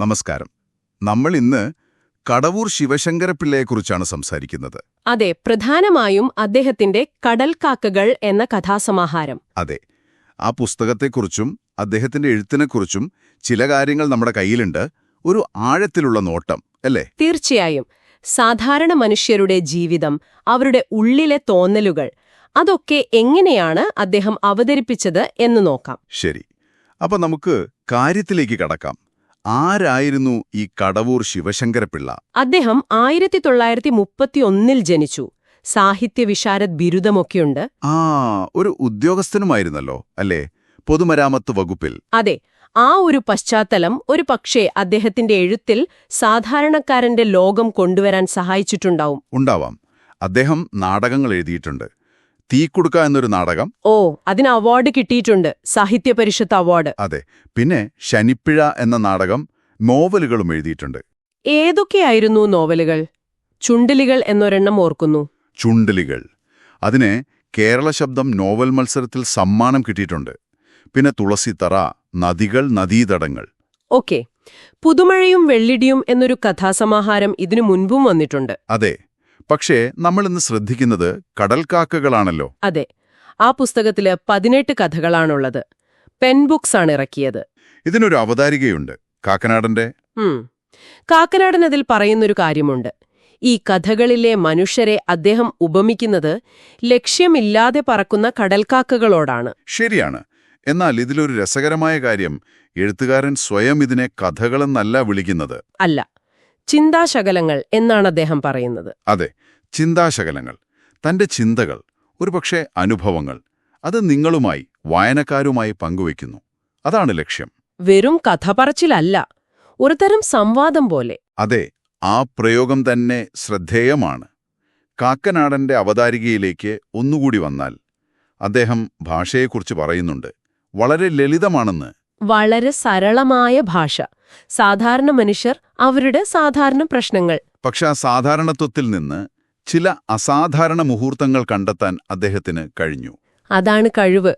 നമസ്കാരം. നമ്മൾ ഇന്ന് കടവൂർ ശിവശങ്കരപ്പിള്ളയെക്കുറിച്ചാണ് സംസാരിക്കുന്നത്. അതെ പ്രധാനമായും അദ്ദേഹത്തിന്റെ കടൽക്കാക്കകൾ എന്ന കഥാസമാഹാരം. അതെ ആ പുസ്തകത്തെക്കുറിച്ചും അദ്ദേഹത്തിന്റെ എഴുത്തിനെക്കുറിച്ചും ചില കാര്യങ്ങൾ നമ്മുടെ കയ്യിലുണ്ട്. ഒരു ആഴത്തിലുള്ള നോട്ടം അല്ലേ? തീർച്ചയായും. സാധാരണ മനുഷ്യരുടെ ജീവിതം അവരുടെ ഉള്ളിലെ തോന്നലുകൾ അതൊക്കെ എങ്ങനെയാണ് അദ്ദേഹം അവതരിപ്പിച്ചത് എന്ന് നോക്കാം. ശരി. അപ്പൊ നമുക്ക് കാര്യത്തിലേക്ക് കടക്കാം. ആരായിരുന്നു ഈ കടവൂർ ശിവശങ്കരപിള്ള അദ്ദേഹം ആയിരത്തി തൊള്ളായിരത്തി മുപ്പത്തിയൊന്നിൽ ജനിച്ചു. സാഹിത്യ വിശാരദ് ബിരുദമൊക്കെയുണ്ട്. ആ ഒരു ഉദ്യോഗസ്ഥനുമായിരുന്നല്ലോ അല്ലേ? പൊതുമരാമത്ത് വകുപ്പിൽ. അതെ ആ ഒരു പശ്ചാത്തലം ഒരു പക്ഷേ അദ്ദേഹത്തിന്റെ എഴുത്തിൽ സാധാരണക്കാരന്റെ ലോകം കൊണ്ടുവരാൻ സഹായിച്ചിട്ടുണ്ടാവും. ഉണ്ടാവാം. അദ്ദേഹം നാടകങ്ങൾ എഴുതിയിട്ടുണ്ട്. തീക്കുടുക്ക എന്നൊരു നാടകം. ഓ അതിന് അവാർഡ് കിട്ടിയിട്ടുണ്ട്. സാഹിത്യ പരിഷത്ത് അവാർഡ് അതെ. പിന്നെ ശനിപ്പിഴ എന്ന നാടകം നോവലുകളും എഴുതിയിട്ടുണ്ട്. ഏതൊക്കെയായിരുന്നു നോവലുകൾ? ചുണ്ടലികൾ എന്നൊരെണ്ണം ഓർക്കുന്നു. ചുണ്ടലികൾ. അതിന് കേരള ശബ്ദം നോവൽ മത്സരത്തിൽ സമ്മാനം കിട്ടിയിട്ടുണ്ട്. പിന്നെ തുളസിത്തറ നദികൾ നദീതടങ്ങൾ. ഓക്കെ. പുതുമഴയും വെള്ളിടിയും എന്നൊരു കഥാസമാഹാരം ഇതിനു മുൻപും വന്നിട്ടുണ്ട്. അതെ. പക്ഷേ നമ്മൾ ഇന്ന് ശ്രദ്ധിക്കുന്നത് കടൽക്കാക്കകളാണല്ലോ. അതെ. ആ പുസ്തകത്തിൽ പതിനെട്ട് കഥകളാണുള്ളത്. പെൻ ബുക്സ് ആണ് ഇറക്കിയത് ഇതിനൊരു അവതാരികയുണ്ട്. കാക്കനാടന്റെ. കാക്കനാടൻ അതിൽ പറയുന്നൊരു കാര്യമുണ്ട്. ഈ കഥകളിലെ മനുഷ്യരെ അദ്ദേഹം ഉപമിക്കുന്നത് ലക്ഷ്യമില്ലാതെ പറക്കുന്ന കടൽക്കാക്കകളോടാണ്. ശരിയാണ്. എന്നാൽ ഇതിലൊരു രസകരമായ കാര്യം. എഴുത്തുകാരൻ സ്വയം ഇതിനെ കഥകളെന്നല്ല വിളിക്കുന്നത്. അല്ല. ചിന്താശകലങ്ങൾ എന്നാണ് അദ്ദേഹം പറയുന്നത്. അതെ. ചിന്താശകലങ്ങൾ തന്റെ ചിന്തകൾ ഒരുപക്ഷെ അനുഭവങ്ങൾ അത് നിങ്ങളുമായി വായനക്കാരുമായി പങ്കുവയ്ക്കുന്നു. അതാണ് ലക്ഷ്യം. വെറും കഥ പറച്ചിലല്ല ഒരുതരം സംവാദം പോലെ. അതെ ആ പ്രയോഗം തന്നെ ശ്രദ്ധേയമാണ്. കാക്കനാടന്റെ അവതാരികയിലേക്ക് ഒന്നുകൂടി വന്നാൽ അദ്ദേഹം ഭാഷയെക്കുറിച്ച് പറയുന്നുണ്ട്. വളരെ ലളിതമാണെന്ന്. വളരെ സരളമായ ഭാഷ. സാധാരണ മനുഷ്യർ അവരുടെ സാധാരണ പ്രശ്നങ്ങൾ. പക്ഷെ ആ സാധാരണത്വത്തിൽ നിന്ന് ചില അസാധാരണ മുഹൂർത്തങ്ങൾ കണ്ടെത്താൻ അദ്ദേഹത്തിന് കഴിഞ്ഞു. അതാണ് കഴിവ്.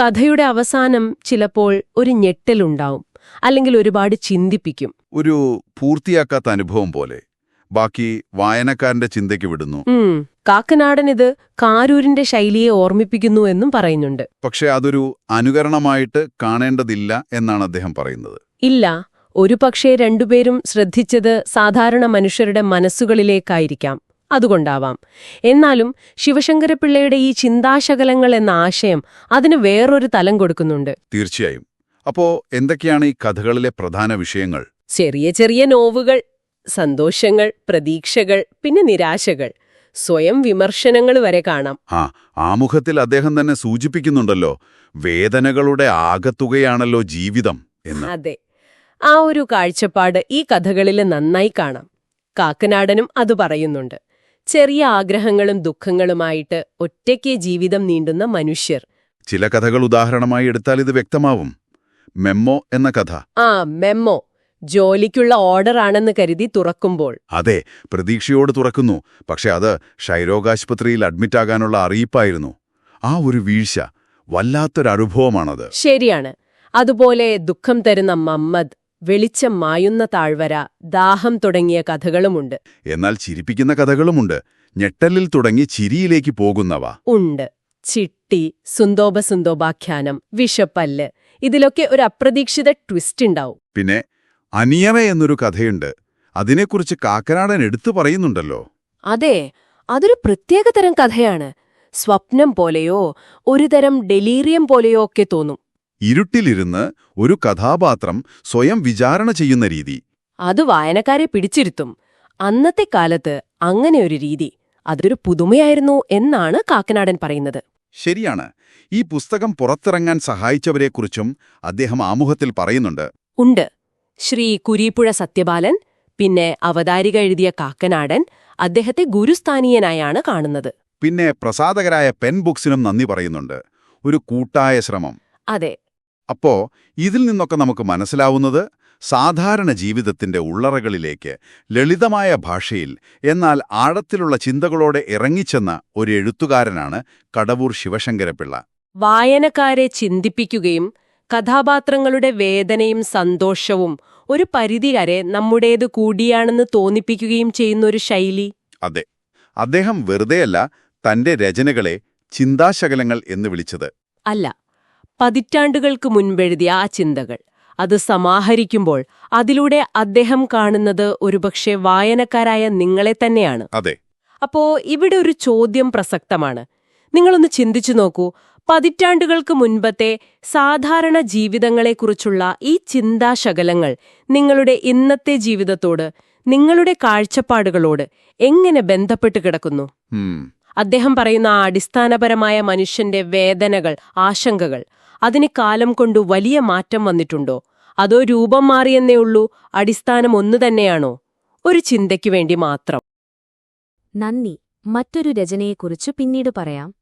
കഥയുടെ അവസാനം ചിലപ്പോൾ ഒരു ഞെട്ടലുണ്ടാവും അല്ലെങ്കിൽ ഒരുപാട് ചിന്തിപ്പിക്കും. ഒരു പൂർത്തിയാക്കാത്ത അനുഭവം പോലെ. ബാക്കി വായനക്കാരന്റെ ചിന്തയ്ക്ക് വിടുന്നു. കാക്കനാടൻ ഇത് കാരൂരിന്റെ ശൈലിയെ ഓർമ്മിപ്പിക്കുന്നു എന്നും പറയുന്നുണ്ട്. പക്ഷെ അതൊരു അനുകരണമായിട്ട് കാണേണ്ടതില്ല എന്നാണ് അദ്ദേഹം പറയുന്നത്. ഇല്ല ഒരു പക്ഷേ രണ്ടുപേരും ശ്രദ്ധിച്ചത് സാധാരണ മനുഷ്യരുടെ മനസ്സുകളിലേക്കായിരിക്കാം. അതുകൊണ്ടാവാം. എന്നാലും ശിവശങ്കരപിള്ളയുടെ ഈ ചിന്താശകലങ്ങൾ എന്ന ആശയം അതിന് വേറൊരു തലം കൊടുക്കുന്നുണ്ട്. തീർച്ചയായും. അപ്പോ എന്തൊക്കെയാണ് ഈ കഥകളിലെ പ്രധാന വിഷയങ്ങൾ? ചെറിയ ചെറിയ നോവുകൾ സന്തോഷങ്ങൾ പ്രതീക്ഷകൾ പിന്നെ നിരാശകൾ. സ്വയം വിമർശനങ്ങൾ വരെ കാണാം. ആ ആമുഖത്തിൽ അദ്ദേഹം തന്നെ സൂചിപ്പിക്കുന്നുണ്ടല്ലോ വേദനകളുടെ ആകത്തുകയാണല്ലോ ജീവിതം എന്ന്. അതെ. ആ ഒരു കാഴ്ചപ്പാട് ഈ കഥകളിൽ നന്നായി കാണാം. കാക്കനാടനും അത് പറയുന്നുണ്ട്. ചെറിയ ആഗ്രഹങ്ങളും ദുഃഖങ്ങളുമായിട്ട് ഒറ്റയ്ക്ക് ജീവിതം നീണ്ടുന്ന മനുഷ്യർ. ചില കഥകൾ ഉദാഹരണമായി എടുത്താൽ ഇത് വ്യക്തമാവും. മെമ്മോ എന്ന കഥ. ആ മെമ്മോ. ജോലിക്കുള്ള ഓർഡർ ആണെന്ന് കരുതി തുറക്കുമ്പോൾ. അതെ പ്രതീക്ഷയോട് തുറക്കുന്നു. പക്ഷെ അത് ക്ഷയരോഗാശുപത്രിയിൽ അഡ്മിറ്റാകാനുള്ള അറിയിപ്പായിരുന്നു. ആ ഒരു വീഴ്ച വല്ലാത്തൊരനുഭവമാണത്. ശരിയാണ്. അതുപോലെ ദുഃഖം തരുന്ന മമ്മദ് വെളിച്ചം മായുന്ന താഴ്വര ദാഹം തുടങ്ങിയ കഥകളുമുണ്ട്. എന്നാൽ ചിരിപ്പിക്കുന്ന കഥകളുമുണ്ട്. ഞെട്ടലിൽ തുടങ്ങി ചിരിയിലേക്ക് പോകുന്നവ. ഉണ്ട്. ചിട്ടി സുന്തോപ സുന്തോപാഖ്യാനം വിഷപ്പല്ല് ഇതിലൊക്കെ ഒരു അപ്രതീക്ഷിത ട്വിസ്റ്റ് ഉണ്ടാവും. പിന്നെ അനിയമ എന്നൊരു കഥയുണ്ട്. അതിനെക്കുറിച്ച് കാക്കനാടൻ എടുത്തു പറയുന്നുണ്ടല്ലോ. അതെ അതൊരു പ്രത്യേകതരം കഥയാണ്. സ്വപ്നം പോലെയോ ഒരുതരം ഡെലീറിയം പോലെയോ ഒക്കെ തോന്നും. ഇരുട്ടിലിരുന്ന് ഒരു കഥാപാത്രം സ്വയം വിചാരണ ചെയ്യുന്ന രീതി. അത് വായനക്കാരെ പിടിച്ചിരുത്തും. അന്നത്തെ കാലത്ത് അങ്ങനെ ഒരു രീതി. അതൊരു പുതുമയായിരുന്നു എന്നാണ് കാക്കനാടൻ പറയുന്നത്. ശരിയാണ്. ഈ പുസ്തകം പുറത്തിറങ്ങാൻ സഹായിച്ചവരെക്കുറിച്ചും അദ്ദേഹം ആമുഖത്തിൽ പറയുന്നുണ്ട്. ഉണ്ട്. ശ്രീ കുരീപ്പുഴ സത്യപാലൻ പിന്നെ അവതാരിക എഴുതിയ കാക്കനാടൻ അദ്ദേഹത്തെ ഗുരുസ്ഥാനീയനായാണ് കാണുന്നത്. പിന്നെ പ്രസാദകരായ പെൻ ബുക്സിനും നന്ദി പറയുന്നുണ്ട്. ഒരു കൂട്ടായ ശ്രമം. അതെ. അപ്പോ ഇതിൽ നിന്നൊക്കെ നമുക്ക് മനസ്സിലാവുന്നത് സാധാരണ ജീവിതത്തിന്റെ ഉള്ളറകളിലേക്ക് ലളിതമായ ഭാഷയിൽ എന്നാൽ ആഴത്തിലുള്ള ചിന്തകളോടെ ഇറങ്ങിച്ചെന്ന ഒരു എഴുത്തുകാരനാണ് കടവൂർ ശിവശങ്കരപിള്ള വായനക്കാരെ ചിന്തിപ്പിക്കുകയും കഥാപാത്രങ്ങളുടെ വേദനയും സന്തോഷവും ഒരു പരിധിവരെ നമ്മുടേത് കൂടിയാണെന്ന് തോന്നിപ്പിക്കുകയും ചെയ്യുന്ന ഒരു ശൈലി. അതെ. അദ്ദേഹം വെറുതെയല്ല തന്റെ രചനകളെ ചിന്താശകലങ്ങൾ എന്ന് വിളിച്ചത്. അല്ല പതിറ്റാണ്ടുകൾക്ക് മുൻപെഴുതിയ ആ ചിന്തകൾ. അത് സമാഹരിക്കുമ്പോൾ അതിലൂടെ അദ്ദേഹം കാണുന്നത് ഒരുപക്ഷെ വായനക്കാരായ നിങ്ങളെ തന്നെയാണ്. അതെ. അപ്പോ ഇവിടെ ഒരു ചോദ്യം പ്രസക്തമാണ്. നിങ്ങളൊന്ന് ചിന്തിച്ചു നോക്കൂ. പതിറ്റാണ്ടുകൾക്ക് മുൻപത്തെ സാധാരണ ജീവിതങ്ങളെക്കുറിച്ചുള്ള ഈ ചിന്താശകലങ്ങൾ നിങ്ങളുടെ ഇന്നത്തെ ജീവിതത്തോട് നിങ്ങളുടെ കാഴ്ചപ്പാടുകളോട് എങ്ങനെ ബന്ധപ്പെട്ട് കിടക്കുന്നു? അദ്ദേഹം പറയുന്ന ആ അടിസ്ഥാനപരമായ മനുഷ്യന്റെ വേദനകൾ ആശങ്കകൾ അതിന് കാലം കൊണ്ടു വലിയ മാറ്റം വന്നിട്ടുണ്ടോ? അതോ രൂപം മാറിയെന്നേ ഉള്ളൂ അടിസ്ഥാനം ഒന്നു തന്നെയാണോ? ഒരു ചിന്തയ്ക്കു വേണ്ടി മാത്രം. നന്ദി. മറ്റൊരു രചനയെക്കുറിച്ച് പിന്നീട് പറയാം.